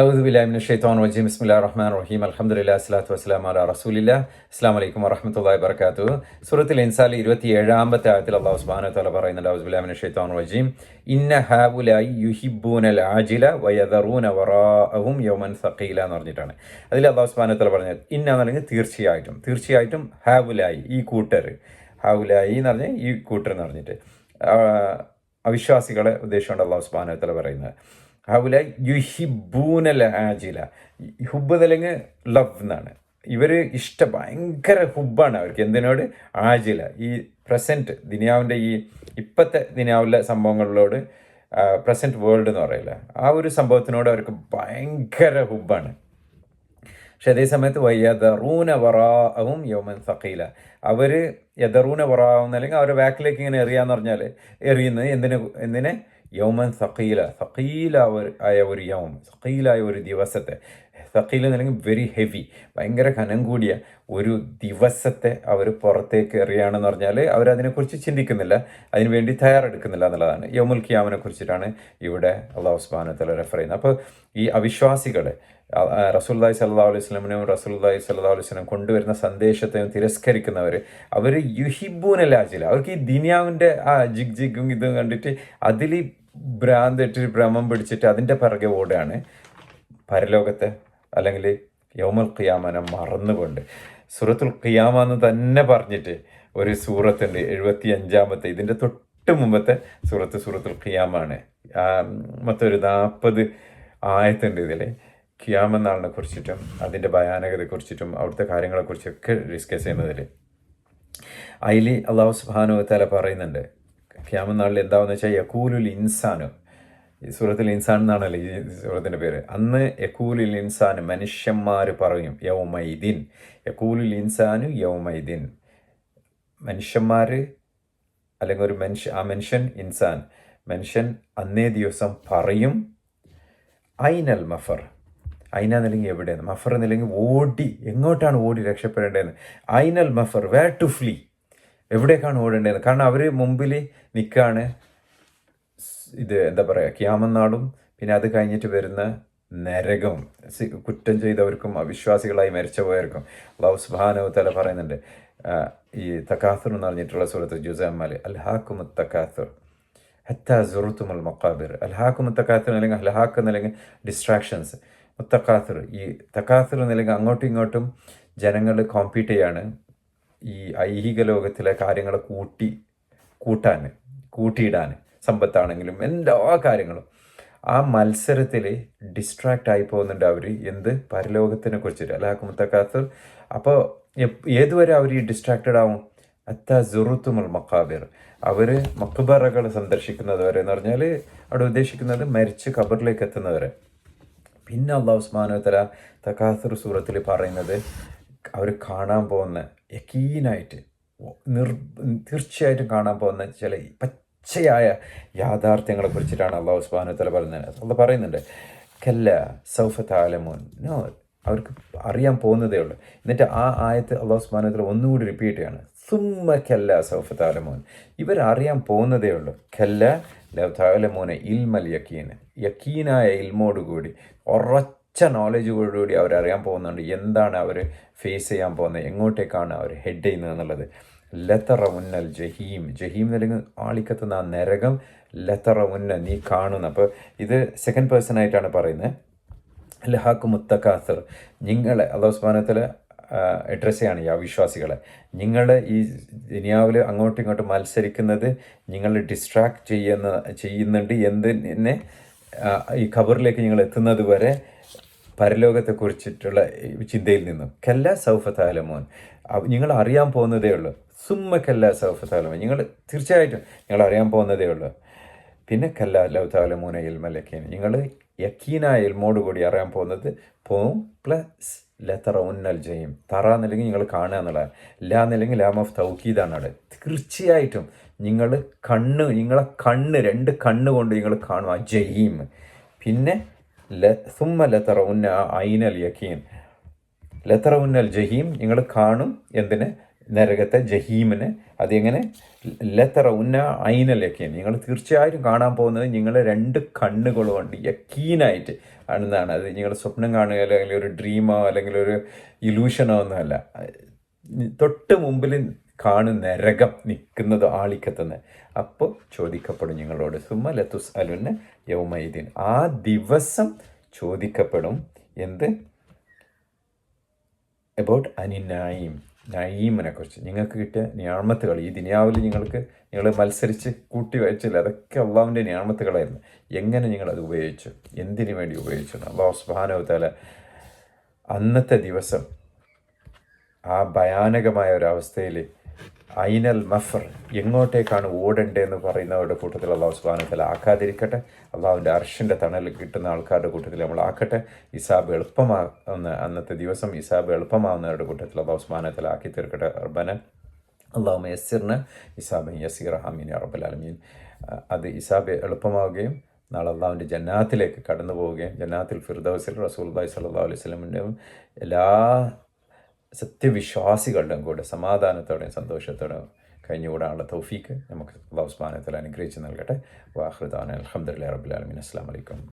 അബ്ദുബിലാമിൻ ഷെയ്ത്തോൻ വജീം ബിസ്മില്ല റഹ്മാൻ റഹീം അലഹമുല്ല അസ്ലാത്തു വസ്സലാം അല റസൂലില്ല അസ്ലാം വലൈക്കും വറഹമത്തല്ലാ വർക്കാത്തു സൂറത്തിൽ ഇൻസാൽ ഇരുപത്തി ഏഴാമത്തെ ആയത്തിൽ അള്ളാഹു സുബാന തല പറയുന്നുണ്ട്. അബ്ദുബിലാമിൻ ഷെയ്ത്തോൻ വജീം ഇന്ന ഹാബുലായി യുഹിബൂനൽ ആജില വയദറൂന വറാഅവും യോമൻ സഖീല എന്ന് പറഞ്ഞിട്ടാണ്. അതിൽ അള്ളാഹു സുബാന തല പറഞ്ഞത് ഇന്ന എന്ന് പറഞ്ഞാൽ തീർച്ചയായിട്ടും. തീർച്ചയായിട്ടും ഹാബുലായി ഈ കൂട്ടർ. ഹാബുലായി എന്ന് പറഞ്ഞാൽ ഈ കൂട്ടർ എന്ന് പറഞ്ഞിട്ട്. അവിശ്വാസികളെ ഉദ്ദേശമുണ്ട് അള്ളാഹു സുബാന തല പറയുന്നത്. ഹൗല യുഹിബൂനൽ ആജില ഹുബ് അല്ലെങ്കിൽ ലവ് എന്നാണ് ഇവർ ഇഷ്ട ഭയങ്കര ഹുബാണ് അവർക്ക്. എന്തിനോട്? ആജില. ഈ പ്രസന്റ് ദിനിയാവിന്റെ ഈ ഇപ്പോഴത്തെ ദിനിയാവിലെ സംഭവങ്ങളിലോട് പ്രസന്റ് വേൾഡ് എന്ന് പറയില്ല. ആ ഒരു സംഭവത്തിനോട് അവർക്ക് ഭയങ്കര ഹുബാണ് പക്ഷെ അതേ സമയത്ത് വയ്യദറൂന വറാവും യോമൻ സഖീല. അവർ യദറൂന വറാവും അല്ലെങ്കിൽ അവരുടെ ബാക്കിലേക്ക് ഇങ്ങനെ എറിയാന്ന് പറഞ്ഞാൽ എറിയുന്നത് എന്തിനെ എന്തിനെ? യൗമൻ സഖീല. ഒരു- ആയ ഒരു യൗം. സഖീലായ ഒരു ദിവസത്തെ. സഖീൽ എന്നല്ലെങ്കിൽ വെരി ഹെവി ഭയങ്കര കനം കൂടിയ ഒരു ദിവസത്തെ അവർ പുറത്തേക്ക് എറിയുകയാണെന്ന് പറഞ്ഞാൽ അവരതിനെക്കുറിച്ച് ചിന്തിക്കുന്നില്ല. അതിനുവേണ്ടി തയ്യാറെടുക്കുന്നില്ല എന്നുള്ളതാണ്. യൗമുൽ ഖിയാമിനെ കുറിച്ചിട്ടാണ് ഇവിടെ അള്ളാഹു സുബാനത്തല റെഫർ ചെയ്യുന്നത്. അപ്പോൾ ഈ അവിശ്വാസികളെ റസൂല്ലായി സല്ലാ അലൈഹി സ്വലമിനെയും റസൂല്ലായി സല്ലാ അലൈഹി സ്വലം കൊണ്ടുവരുന്ന സന്ദേശത്തെയും തിരസ്കരിക്കുന്നവർ അവർ യുഹിബൂനലാജില്ല അവർക്ക് ഈ ദിനിയാവിന്റെ ആ ജിഗ് ജിഗും ഇതും കണ്ടിട്ട് അതിൽ ഭ്രാന്തിട്ട് ഭ്രമം പിടിച്ചിട്ട് അതിന്റെ പിറകെ ഓടുകയാണ്. പരലോകത്തെ അല്ലെങ്കിൽ യൗമൽ ഖിയാമനെ മറന്നുകൊണ്ട്. സൂറത്തുൽ ഖിയാമ എന്ന് തന്നെ പറഞ്ഞിട്ട് ഒരു സൂറത്തുണ്ട് എഴുപത്തി അഞ്ചാമത്തെ ഇതിന്റെ തൊട്ട് മുമ്പത്തെ സൂറത്ത് സൂറത്തുൽ ഖിയാമാണ്. മൊത്തൊരു നാൽപ്പത് ആയത്തുണ്ട് ഇതിൽ ഖിയാമ നാളിനെ കുറിച്ചിട്ടും അതിന്റെ ഭയാനകതയെ കുറിച്ചിട്ടും അവിടുത്തെ കാര്യങ്ങളെക്കുറിച്ചൊക്കെ ഡിസ്കസ് ചെയ്യുന്നതിൽ അതിൽ അള്ളാഹു സുബാനു പറയുന്നുണ്ട് ഖ്യാമ നാളിൽ എന്താവെന്ന് വെച്ചാൽ യക്കൂലുൽ ഇൻസാനു. ഈ സൂറത്തിൽ ഇൻസാൻ എന്നാണല്ലോ ഈ സൂറത്തിന്റെ പേര്. അന്ന് യക്കൂലുൽ ഇൻസാൻ മനുഷ്യന്മാർ പറയും യൗമൈദിൻ. യക്കൂലുൽ ഇൻസാനു യൗമൈദിൻ. മനുഷ്യന്മാർ അല്ലെങ്കിൽ ഒരു മനുഷ്യ ആ മനുഷ്യൻ ഇൻസാൻ. മനുഷ്യൻ അന്നേ ദിവസം പറയും ഐനൽ മഫർ. ഐന എന്നില്ലെങ്കിൽ എവിടെയെന്ന്? മഫർ എന്നില്ലെങ്കിൽ ഓടി. എങ്ങോട്ടാണ് ഓടി രക്ഷപ്പെടേണ്ടതെന്ന്? ഐനൽ മഫർ വേർ ടു ഫ്ലീ. എവിടേക്കാണ് ഓടേണ്ടത്? കാരണം അവർ മുമ്പിൽ നിൽക്കുകയാണ് ഇത് എന്താ പറയുക ക്യാമനാടും പിന്നെ അത് കഴിഞ്ഞിട്ട് വരുന്ന നരകം. കുറ്റം ചെയ്തവർക്കും അവിശ്വാസികളായി മരിച്ചുപോയവർക്കും. അള്ളാഹു സുബാനോ തല പറയുന്നുണ്ട്. ഈ തക്കാസുർ എന്ന് പറഞ്ഞിട്ടുള്ള സുഹൃത്ത് ജുസമ്മൽ അൽഹാക്കുമു തക്കാസുർ ഹത്ത സുറുത്തുമൽ മൊക്കാബിർ അൽഹാക്കുമു തക്കാസുർ അല്ലെങ്കിൽ അൽഹാക്ക് എന്നല്ലെങ്കിൽ ഡിസ്ട്രാക്ഷൻസ്. മുത്തക്കാത്തുർ ഈ തക്കാത്തുർ എന്നല്ലെങ്കിൽ അങ്ങോട്ടും ഇങ്ങോട്ടും ജനങ്ങൾ കോമ്പീറ്റ് ചെയ്യാണ്. ഈ ഐഹിക ലോകത്തിലെ കാര്യങ്ങൾ കൂട്ടി കൂട്ടാൻ കൂട്ടിയിടാൻ സമ്പത്താണെങ്കിലും എല്ലാ കാര്യങ്ങളും ആ മത്സരത്തിൽ ഡിസ്ട്രാക്റ്റ് ആയി പോകുന്നുണ്ട് അവർ എന്ത്? പരലോകത്തിനെ കുറിച്ചിട്ട്. അല്ലാക്കുമത്തക്കാത്തർ അപ്പോൾ ഏതുവരെ അവർ ഈ ഡിസ്ട്രാക്റ്റഡ് ആവും? അത്ത ജുറുത്തുമുൽ മക്കാബിർ അവർ മക്ബറകൾ സന്ദർശിക്കുന്നത് വരെ എന്ന് പറഞ്ഞാൽ അവിടെ ഉദ്ദേശിക്കുന്നത് മരിച്ച് ഖബറിലേക്ക് എത്തുന്നവരെ. പിന്നെ അള്ളാഹുസ്മാനോ തല തക്കാസുർ സൂറത്തിൽ പറയുന്നത് അവർ കാണാൻ പോകുന്ന യക്കീനായിട്ട് നിർ തീർച്ചയായിട്ടും കാണാൻ പോകുന്ന ചില പച്ചയായ യാഥാർത്ഥ്യങ്ങളെ കുറിച്ചിട്ടാണ് അള്ളാഹു ഉസ്മാനോത്തല പറയുന്നത്. അത് പറയുന്നുണ്ട് കല്ല സൗഫത്ത് ആലമോൻ അവർക്ക് അറിയാൻ പോകുന്നതേ ഉള്ളൂ. എന്നിട്ട് ആ ആയത്ത് അള്ളാഹു ഉസ്മാനോത്തല ഒന്നുകൂടി റിപ്പീറ്റ് ചെയ്യാണ്. സുമ്മ കല്ല സൗഫത്ത് ആലമോൻ ഇവർ അറിയാൻ പോകുന്നതേ ഉള്ളൂ. കല്ല ലൗതാലമോനെ ഇൽമൽ യക്കീന് യക്കീനായ ഇൽമോടുകൂടി ഉറച്ച നോളജോടുകൂടി അവരറിയാൻ പോകുന്നുണ്ട്. എന്താണ് അവർ ഫേസ് ചെയ്യാൻ പോകുന്നത്? എങ്ങോട്ടേക്കാണ് അവർ ഹെഡ് ചെയ്യുന്നത് എന്നുള്ളത്. ലത്തറ മുന്നൽ ജഹീം. ജഹീം അല്ലെങ്കിൽ ആളിക്കത്തുന്ന ആ നരകം ലത്തറ ഉന്നൽ നീ കാണുന്നു. അപ്പോൾ ഇത് സെക്കൻഡ് പേഴ്സൺ ആയിട്ടാണ് പറയുന്നത്. ലഹാക്ക് മുത്തക്കാസർ നിങ്ങളെ അള്ളാഹു സുബാനത്തിൽ അഡ്രസ് ചെയ്യാണ് ഈ അവിശ്വാസികളെ. നിങ്ങൾ ഈ ദുനിയാവിൽ അങ്ങോട്ടും ഇങ്ങോട്ടും മത്സരിക്കുന്നത് നിങ്ങൾ ഡിസ്ട്രാക്ട് ചെയ്യുന്ന ചെയ്യുന്നുണ്ട്. എന്തിനെ ഈ ഖബറിലേക്ക് നിങ്ങൾ എത്തുന്നത് വരെ പരലോകത്തെക്കുറിച്ചിട്ടുള്ള ചിന്തയിൽ നിന്നും. കല്ല സൗഫത്താലമോൻ നിങ്ങൾ അറിയാൻ പോകുന്നതേ ഉള്ളൂ. സുമ്മ കല്ല സൗഫത്താലമോൻ നിങ്ങൾ തീർച്ചയായിട്ടും നിങ്ങൾ അറിയാൻ പോകുന്നതേ ഉള്ളൂ. പിന്നെ കല്ല ലൗതാലമൂന എൽമലക്കേൻ നിങ്ങൾ യക്കീനായ എൽമോട് കൂടി അറിയാൻ പോകുന്നത് പോവും പ്ലസ് ലത്തറ ഉന്നൽ ജയും. തറ എന്നില്ലെങ്കിൽ നിങ്ങൾ കാണുക എന്നുള്ളതാണ്. ല എന്നില്ലെങ്കിൽ ലാം ഓഫ് തൗക്കീദാണ് അവിടെ തീർച്ചയായിട്ടും നിങ്ങൾ കണ്ണ് നിങ്ങളെ കണ്ണ് രണ്ട് കണ്ണ് കൊണ്ട് നിങ്ങൾ കാണുക ജയീം. പിന്നെ സുമ്മ ലത്തറ ഉന്ന ഐനൽ യക്കീൻ ലത്തറ ഉന്നൽ ജഹീം നിങ്ങൾ കാണും എന്തിന്? നരകത്തെ ജഹീമിന്. അതെങ്ങനെ? ലത്തറ ഉന്ന ഐനലൊക്കെ നിങ്ങൾ തീർച്ചയായിട്ടും കാണാൻ പോകുന്നത് നിങ്ങൾ രണ്ട് കണ്ണുകളുമുണ്ട് യക്കീനായിട്ട് ആണെന്നാണ്. അത് നിങ്ങൾ സ്വപ്നം കാണുക അല്ലെങ്കിൽ ഒരു ഡ്രീമോ അല്ലെങ്കിൽ ഒരു ഇലൂഷനോ ഒന്നുമല്ല. തൊട്ട് മുമ്പിൽ കാണും നരകം നിൽക്കുന്നത് ആളിക്കത്തുന്ന അപ്പോൾ ചോദിക്കപ്പെടും ഞങ്ങളോട് സുമ ലത്തുസ് അലുന്ന യൗമൈദീൻ ആ ദിവസം ചോദിക്കപ്പെടും എന്ത്? എബൌട്ട് അനി നയീം നയീമിനെ കുറിച്ച് നിങ്ങൾക്ക് കിട്ടിയ ഞാമത്തുകൾ ഈ ദിനാവിൽ നിങ്ങൾക്ക് നിങ്ങൾ മത്സരിച്ച് കൂട്ടി വായിച്ചില്ല അതൊക്കെ അള്ളാവിന്റെ ഞാമത്തുകളായിരുന്നു എങ്ങനെ നിങ്ങൾ അത് ഉപയോഗിച്ചു? എന്തിനു വേണ്ടി ഉപയോഗിച്ചു? അള്ളാഹു സുബാനവത്താല അന്നത്തെ ദിവസം ആ ഭയാനകമായ ഒരവസ്ഥയിൽ ഐനൽ മഫർ എങ്ങോട്ടേക്കാണ് ഓടേണ്ടതെന്ന് പറയുന്നവരുടെ കൂട്ടത്തിൽ അള്ളാഹു സുബാനത്തല ആക്കാതിരിക്കട്ടെ അള്ളാഹുവിന്റെ അർഷിന്റെ തണൽ കിട്ടുന്ന ആൾക്കാരുടെ കൂട്ടത്തിൽ നമ്മൾ ആക്കട്ടെ. ഇസാബ് എളുപ്പമാകുന്ന അന്നത്തെ ദിവസം ഇസാബ് എളുപ്പമാകുന്നവരുടെ കൂട്ടത്തിൽ അള്ളാഹു സുബാനത്തല ആക്കി തീർക്കട്ടെ. അർബന അള്ളാഹു യസ്സിറിന് ഇസാബ് യസീർ ഹമീൻ അറബുലാലമീൻ അത് ഇസാബ് എളുപ്പമാവുകയും നാളെ അള്ളാഹുവിന്റെ ജന്നാത്തിലേക്ക് കടന്നു പോവുകയും ജന്നാത്തിൽ ഫിർദൌസിൽ റസൂൽ അള്ളഹി സല്ലാ അലൈഹി സ്വലമിന്റെയും എല്ലാ സത്യവിശ്വാസികളുടെയും കൂടെ സമാധാനത്തോടെയും സന്തോഷത്തോടെയും കഴിഞ്ഞുകൂടാനുള്ള തൗഫീക്ക് നമുക്ക് അള്ളാഹു സ്മാനത്തിൽ അനുഗ്രഹിച്ച് നൽകട്ടെ. വാഹൃദാൻ അലഹമുല്ലാ റബുലാലമീൻ അസ്സാം വലൈക്കും